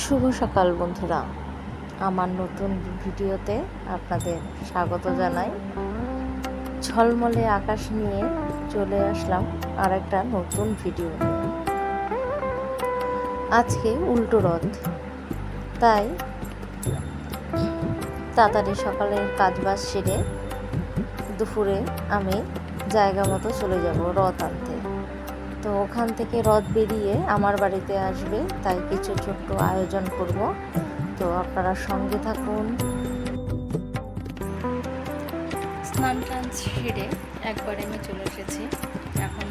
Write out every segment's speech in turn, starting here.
শুভ সকাল বন্ধুরা। আমার নতুন ভিডিওতে আপনাদের স্বাগত জানাই। ঝলমলে আকাশ নিয়ে চলে আসলাম আর একটা নতুন ভিডিও আজকে উল্টো রথ। তাই তাড়াতাড়ি সকালের কাজ বাজ সেরে দুপুরে আমি জায়গা মতো চলে যাব রথ আনতে। তো ওখান থেকে রথ বেরিয়ে আমার বাড়িতে আসবে, তাই কিছু ছোট্ট আয়োজন করব। তো আপনারা সঙ্গে থাকুন। স্নান টান সেরে একবারে আমি চলে এসেছি। এখন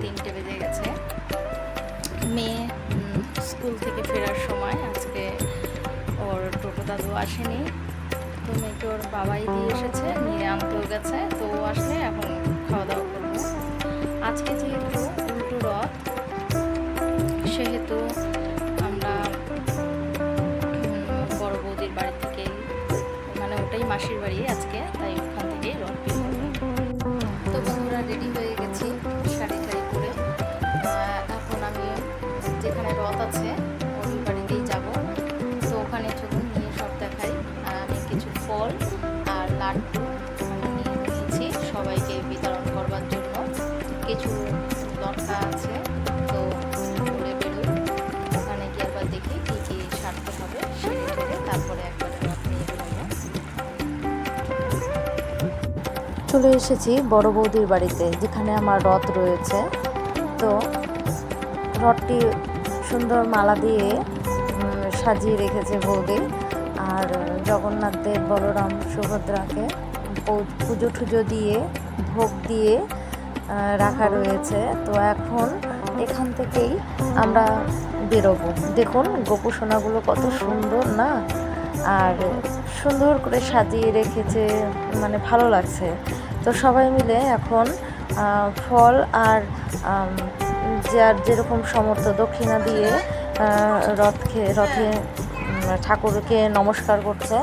তিনটে বেজে গেছে। মেয়ে স্কুল থেকে ফেরার সময় আজকে ওর টোটো দাদু আসেনি। তো মেয়েকে ওর বাবাই দিয়ে এসেছে, নিয়ে আনতেও গেছে। তো ও আসলে এখন খাওয়া দাওয়া করব। আজকে যেহেতু মাসির বাড়ি আজকে তাই ওখান থেকে রথ তো বন্ধুরা রেডি হয়ে গেছি শাড়ি টাড়ি আহ, এখন আমি যেখানে রথ আছে ওই বাড়িতেই যাব। তো ওখানে চলুন নিয়ে সব দেখাই। আমি কিছু ফল আর লাড্ডু নিয়ে নিয়েছি সবাইকে বিতরণ করবার জন্য। কিছু চলে এসেছি বড় বৌদির বাড়িতে, যেখানে আমার রথ রয়েছে। তো রথটি সুন্দর মালা দিয়ে সাজিয়ে রেখেছে বৌদি। আর জগন্নাথ দেব, বলরাম, সুভদ্রাকে পুজো টুজো দিয়ে, ভোগ দিয়ে রাখা রয়েছে। তো এখন এখান থেকেই আমরা বেরোবো। দেখুন গোপুসোনাগুলো কত সুন্দর না? আর সুন্দর করে সাজিয়ে রেখেছে মানে ভালো লাগছে। তো সবাই মিলে এখন ফল আর যার যেরকম সমর্থ দক্ষিণা দিয়ে রথকে, রথে ঠাকুরকে নমস্কার করছে।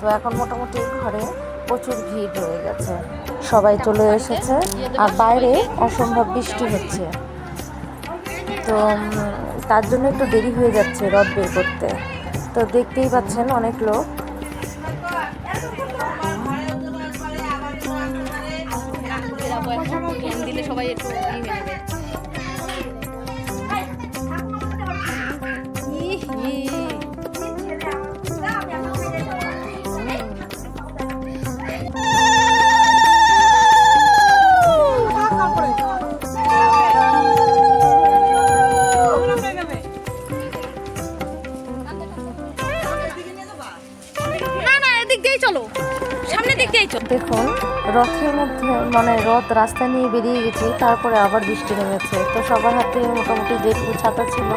তো এখন মোটামুটি ঘরে প্রচুর ভিড় হয়ে গেছে। সবাই চলে এসেছে আর বাইরে অসম্ভব বৃষ্টি হচ্ছে। তো তার জন্য একটু দেরি হয়ে যাচ্ছে রথ বের করতে। তো দেখতেই পাচ্ছেন অনেক লোক সবাই দিয়েই চলো। সামনের দিক দিয়েই চলো। দেখুন রথের মধ্যে মানে রথ রাস্তা নিয়ে বেরিয়ে গেছে, তারপরে আবার বৃষ্টি নেমেছে। তো সবার হাতে মোটামুটি যেটুকু ছাতা ছিল,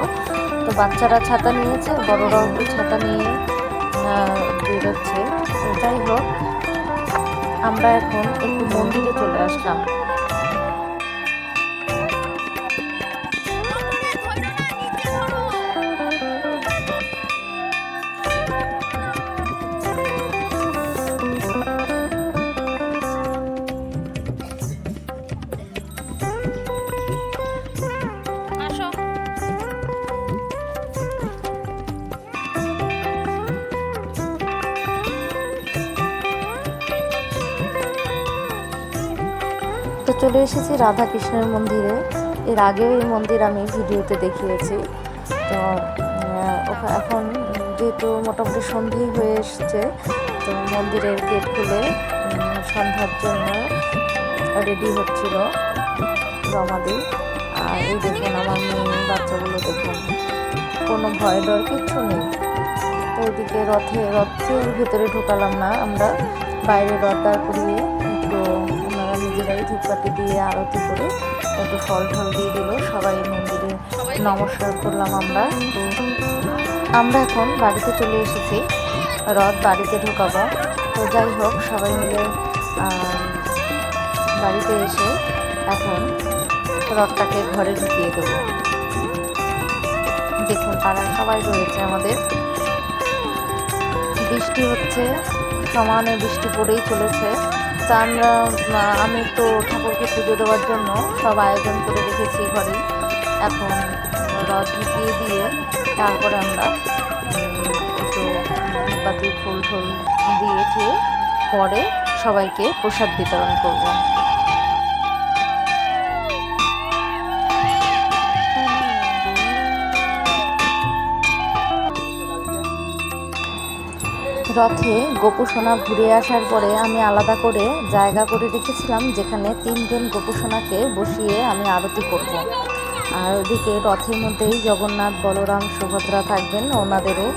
তো বাচ্চারা ছাতা নিয়েছে, বড়রাও একটু ছাতা নিয়ে বেরোচ্ছে। যাই হোক, আমরা এখন একটু মন্দিরে চলে আসলাম। তো চলে এসেছি রাধা কৃষ্ণের মন্দিরে। এর আগেও এই মন্দির আমি ভিডিওতে দেখিয়েছি। তো এখন যেহেতু মোটামুটি সন্ধে হয়ে এসছে, তো মন্দিরের গেট খুলে সন্ধ্যার জন্য রেডি হচ্ছিল রমাদি। আর এই দেখুন আমার মেয়ে, বাচ্চাগুলো দেখুন। কোনো ভয় ডর কিচ্ছু নেই। তো ওইদিকে রথে, রথের ভেতরে ঢোকালাম না আমরা। বাইরে রথ দাঁড় করিয়ে নিজেরাই ধূপকাঠি দিয়ে আরতি করে একটু ফল টল দিয়ে দিল। সবাই মন্দিরে নমস্কার করলাম আমরা। আমরা এখন বাড়িতে চলে এসেছি। রথ বাড়িতে ঢোকাবো। তো যাই হোক, সবাই মিলে বাড়িতে এসে এখন রথটাকে ঘরে ঢুকিয়ে দেবো। দেখুন তারা সবাই রয়েছে আমাদের। বৃষ্টি হচ্ছে, সমানে বৃষ্টি পড়েই চলেছে। তা আমরা আমি তো ঠাকুরকে পুজো দেওয়ার জন্য সব আয়োজন করে রেখেছি ঘরে এখন রথ ঢুকিয়ে দিয়ে তারপরে আমরা একটু বাতি ফুল টুল দিয়ে দিয়ে পরে সবাইকে প্রসাদ বিতরণ করব। রথে গোপুসোনা ঘুরে আসার পরে আমি আলাদা করে জায়গা করে রেখেছিলাম, যেখানে তিনজন গোপুসোনাকে বসিয়ে আমি আরতি করব। আর ওদিকে রথের মধ্যেই জগন্নাথ, বলরাম, সুভদ্রা থাকবেন ওনাদেরও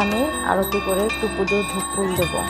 আমি আরতি করে একটু পুজোর ধূপ ফুল দেবো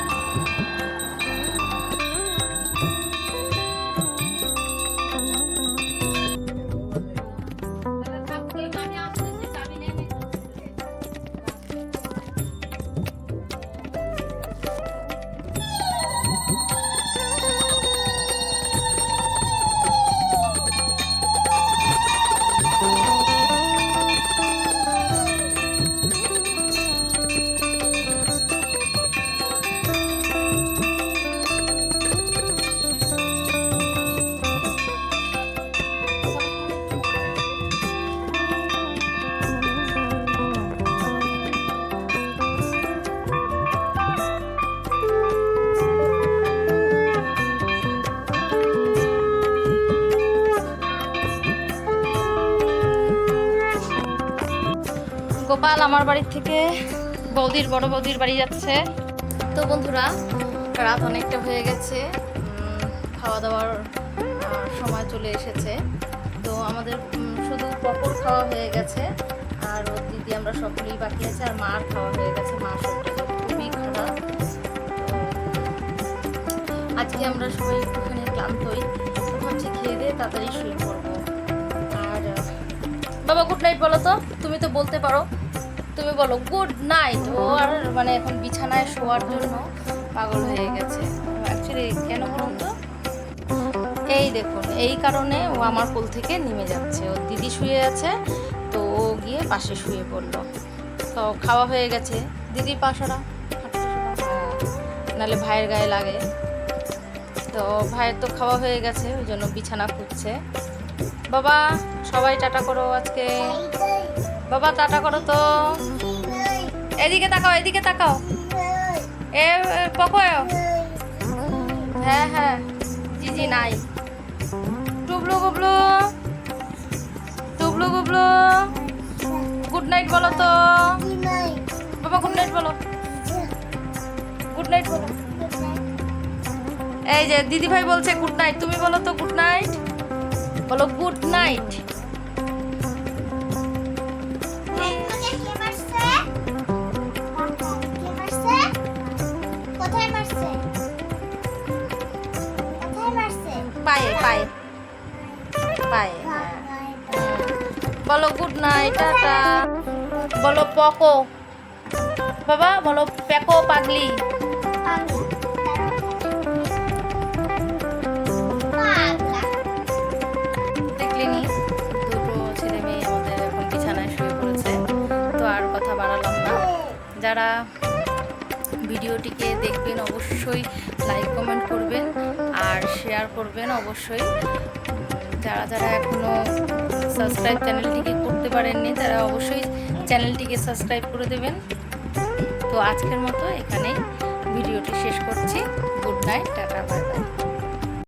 গোপাল আমার বাড়ির থেকে বৌদির, বড় বৌদির বাড়ি যাচ্ছে। তো বন্ধুরা, রাত অনেকটা হয়ে গেছে। খাওয়া দাওয়ার সময় চলে এসেছে। তো আমাদের শুধু পকর খাওয়া হয়ে গেছে। আর দিদি, আমরা সকলেই বাকি আছে। আর মার খাওয়া হয়ে গেছে। মা শরীরটা খুবই আজকে আমরা সবাই একটুখানি ক্লান্তই। ভাবছি খেয়ে দিয়ে তাড়াতাড়ি শুয়ে পড়ব। আর, বাবা গুড নাইট বলো তো। তুমি তো বলতে পারো। তুমি বলো গুড নাইট ও আর মানে এখন বিছানায় শোয়ার জন্য পাগল হয়ে গেছে। অ্যাকচুয়ালি কেন বলুন তো? এই দেখুন, এই কারণে ও আমার কোল থেকে নেমে যাচ্ছে। ওর দিদি শুয়ে আছে, তো ও গিয়ে পাশে শুয়ে পড়ল। তো খাওয়া হয়ে গেছে। দিদির পাশরা নাহলে ভাইয়ের গায়ে লাগে। তো ভাইয়ের তো খাওয়া হয়ে গেছে, ওই জন্য বিছানা খুঁজছে। বাবা, সবাই টাটা করো আজকে। বাবা টাটা করো তো। এদিকে তাকাও এদিকে তাকাও। এ পকো হ্যাঁ হ্যাঁ জি জি নাই। টুবলু, গুবলু। টুবলু, গুবলু। গুড নাইট বলো তো। বাবা, গুড নাইট বলো। গুড নাইট বলো। এই যে দিদি ভাই বলছে গুড নাইট। তুমি বলো তো গুড নাইট? বলো গুড নাইট। পায়ে পায়ে। পায়ে হ্যাঁ। বলো গুড নাইট টাটা। বলো, পকো। বাবা, বলো পেকো পাগলি। যারা ভিডিওটিকে দেখবেন, অবশ্যই লাইক কমেন্ট করবেন শেয়ার করবেন অবশ্যই। যারা যারা এখনও সাবস্ক্রাইব চ্যানেলটিকে করতে পারেননি, তারা অবশ্যই চ্যানেলটিকে সাবস্ক্রাইব করে দেবেন। তো আজকের মতো এখানে ভিডিওটি শেষ করছি। Good night, tata, bye bye.